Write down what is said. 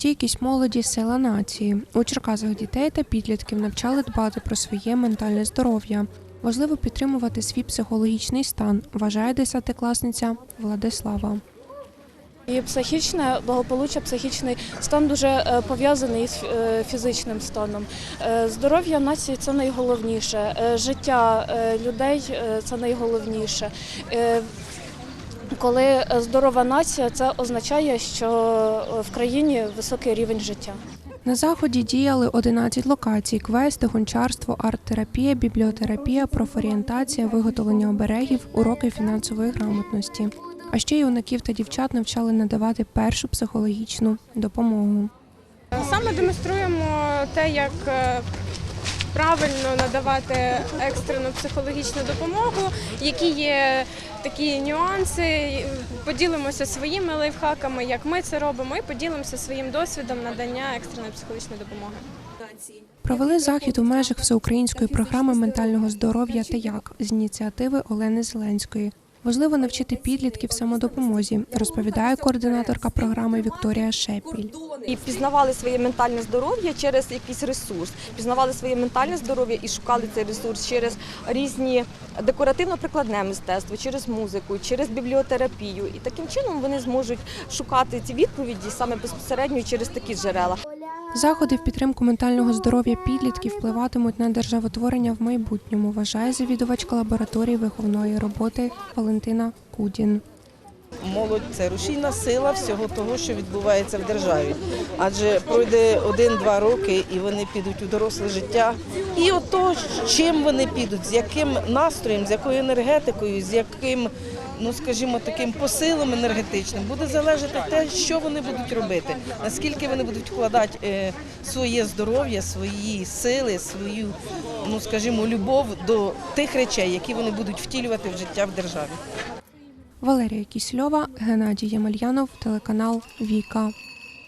Стійкість молоді сила нації. У Черкасах дітей та підлітків навчали дбати про своє ментальне здоров'я. Важливо підтримувати свій психологічний стан, вважає десятикласниця Владислава. І психічне благополуччя, психічний стан дуже е, пов'язаний з е, фізичним станом. Е, Здоров'я нації це найголовніше. Життя людей це найголовніше. Коли е, здорова нація, це означає, що е, в країні високий рівень життя. На заході діяли 11 локацій: квести, гончарство, арт-терапія, бібліотерапія, профорієнтація, виготовлення оберегів, уроки фінансової грамотності. А ще юнаків та дівчат навчали надавати першу психологічну допомогу. Саме демонструємо те, як е, правильно надавати екстрену психологічну допомогу, які є такі нюанси. Поділимося своїми лайфхаками, як ми це робимо, і поділимося своїм досвідом надання екстреної психологічної допомоги. Провели захід у межах всеукраїнської програми ментального здоров'я та як з ініціативи Олени Зеленської. Важливо навчити підлітків самодопомозі, розповідає координаторка програми Вікторія Шепіль. і пізнавали своє ментальне здоров'я через якийсь ресурс, пізнавали своє ментальне здоров'я і шукали цей ресурс через різні декоративно-прикладне мистецтво, через музику, через бібліотерапію. І таким чином вони зможуть шукати ці відповіді саме безпосередньо через такі джерела. Заходи в підтримку ментального здоров'я підлітків впливатимуть на державотворення в майбутньому, вважає завідувачка лабораторії виховної роботи Валентина Кудін. Молодь це рушійна сила всього того, що відбувається в державі. Адже пройде один-два роки і вони підуть у доросле життя. І ото чим вони підуть, з яким настроєм, з якою енергетикою, з яким, ну скажімо, таким посилом енергетичним, буде залежати те, що вони будуть робити, наскільки вони будуть вкладати е, своє здоров'я, свої сили, свою, ну скажімо, любов до тих речей, які вони будуть втілювати в життя в державі. Валерія Кісльова, Геннадій Ямельянов, телеканал Віка.